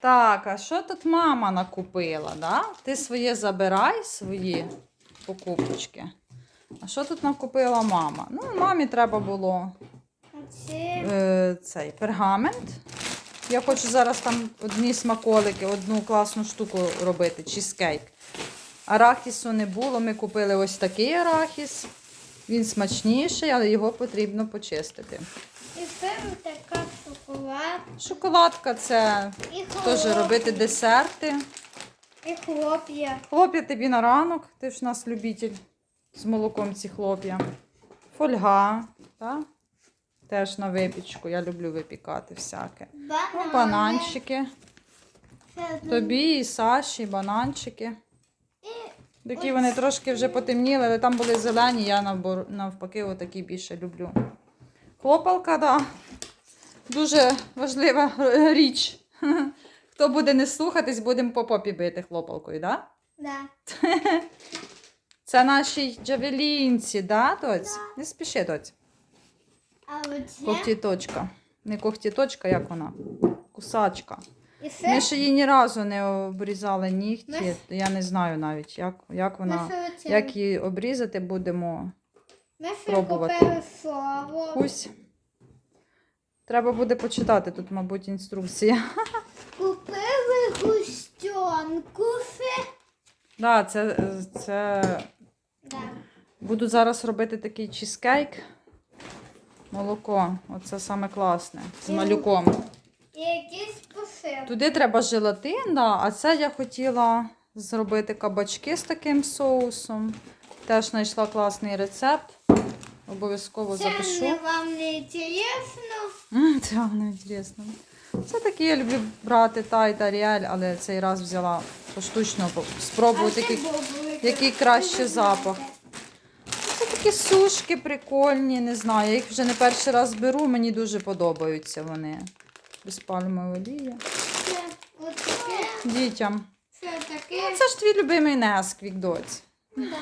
Так, а що тут мама накупила? Да? Ти своє забирай, свої покупочки. А що тут накупила мама? Ну, мамі треба було е, цей пергамент. Я хочу зараз там одні смаколики, одну класну штуку робити, чізкейк. Арахісу не було. Ми купили ось такий арахіс. Він смачніший, але його потрібно почистити. і така шоколад, Шоколадка це і теж хлоп, робити десерти. і хлоп'я. Хлоп'я тобі на ранок, ти ж у нас любитель з молоком ці хлоп'я. Фольга, так? теж на випічку. Я люблю випікати всяке. Ну, бананчики. Це Тобі і Саші, бананчики. І Такі вони трошки вже потемніли, але там були зелені, я навпаки отакі більше люблю. Хлопалка, да. Дуже важлива е, річ. Хто буде не слухатись, будемо по попі бити хлопалкою, да? да. Це наші джавелінці, да, доць? Не спіши, доць. А оце Когтіточка. Не когтіточка, як вона? Кусачка. це Ми ще її ні разу не обрізали нігті. Ми- Я не знаю навіть, як, як вона. Оце- Як її обрізати будемо. Ми пробувати. купили слово. Ось. Треба буде почитати тут, мабуть, інструкція. Купили густянку. ще. Да, це, це... Да. Буду зараз робити такий чізкейк. Молоко. Оце саме класне. З малюком. І якісь посилки. Туди треба желатин, да, а це я хотіла зробити кабачки з таким соусом. Теж знайшла класний рецепт. Обов'язково Це запишу. не вам не інтересно. Це не інтересно. Це такі я люблю брати Тай та Ріель, але цей раз взяла поштучно спробувати, який, який краще запах. Це такі сушки прикольні, не знаю. Я їх вже не перший раз беру, мені дуже подобаються вони. Без пальмової олії. Дітям. Це Ну, таке. це ж твій любимий Несквік, доць. Да.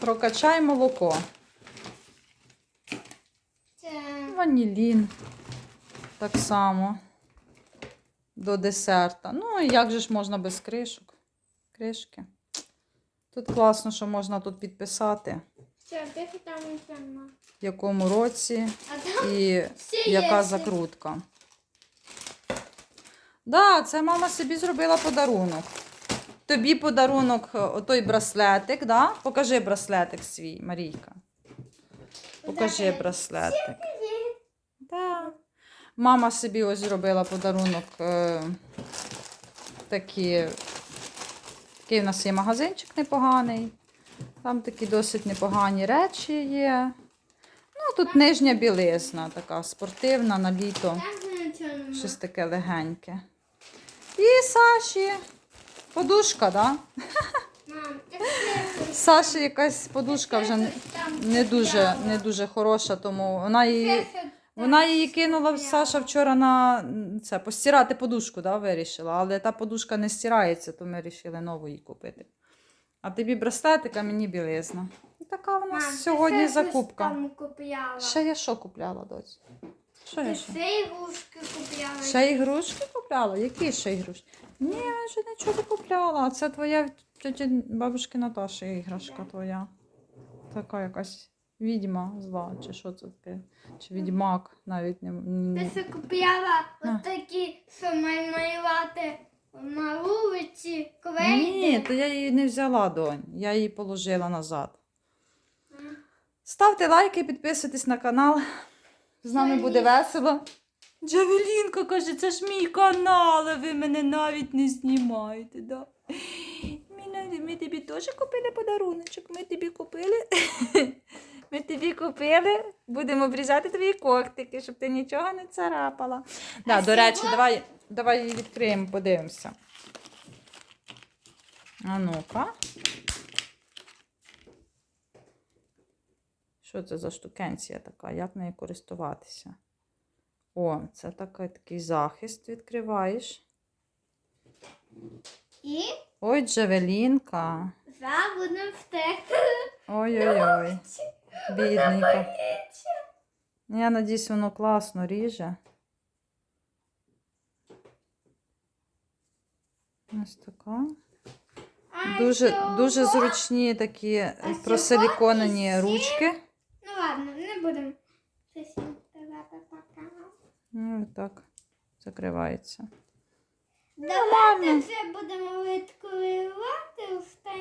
Прокачай молоко. Це Ванілін. Так само. До десерта. Ну, і як же ж можна без кришок? Кришки. Тут класно, що можна тут підписати, в якому році і яка закрутка. Да, це мама собі зробила подарунок. Тобі подарунок, е, отой браслетик, да? Покажи браслетик свій, Марійка. Покажи браслетик. Да. Мама собі ось зробила подарунок. Е, такі, такий у нас є магазинчик непоганий. Там такі досить непогані речі є. Ну, тут нижня білизна, така спортивна на літо. Щось таке легеньке. І Саші. Подушка, да? Мам. Саші якась подушка вже не, дуже, не дуже хороша, тому вона її. Вона її кинула стояло. Саша вчора на це, постирати подушку, да, вирішила. Але та подушка не стирається, то ми вирішили нову їй купити. А тобі браслетик, а мені білизна. І така у нас Мам, ти сьогодні щось закупка. там купляла. Ще я що купляла, доць? Що я Ти ще? ще ігрушки купляла. Ще ігрушки купляла? Які ще ігрушки? Ні, я ще нічого не купляла. А Це твоя тетя бабушки Наташі іграшка твоя. Така якась відьма зла, чи що це таке? Чи відьмак навіть не. Ти м, купляла отакі, малювати на вулиці, Ні, то я її не взяла, донь. Я її положила назад. Ставте лайки, підписуйтесь на канал. З нами буде весело. Джавелінка каже, це ж мій канал, а ви мене навіть не знімаєте. Да? Ми, ми тобі теж купили подаруночок. Ми тобі купили. Ми тобі купили. Будемо обрізати твої когтики, щоб ти нічого не царапала. Да, до речі, давай, давай її відкриємо, подивимося. А ну-ка. Що це за штукенція така? Як нею користуватися? О, це така, такий захист відкриваєш. І Ой, Джавелінка. зараз будемо втекти. Ой-ой-ой. Бідненька. Я надіюсь, воно класно ріже. Ось така. Дуже, дуже зручні такі просиліконені ручки. Ну ладно, не будемо це всім пока. Ну, і так закривається. Давайте це будемо відкривати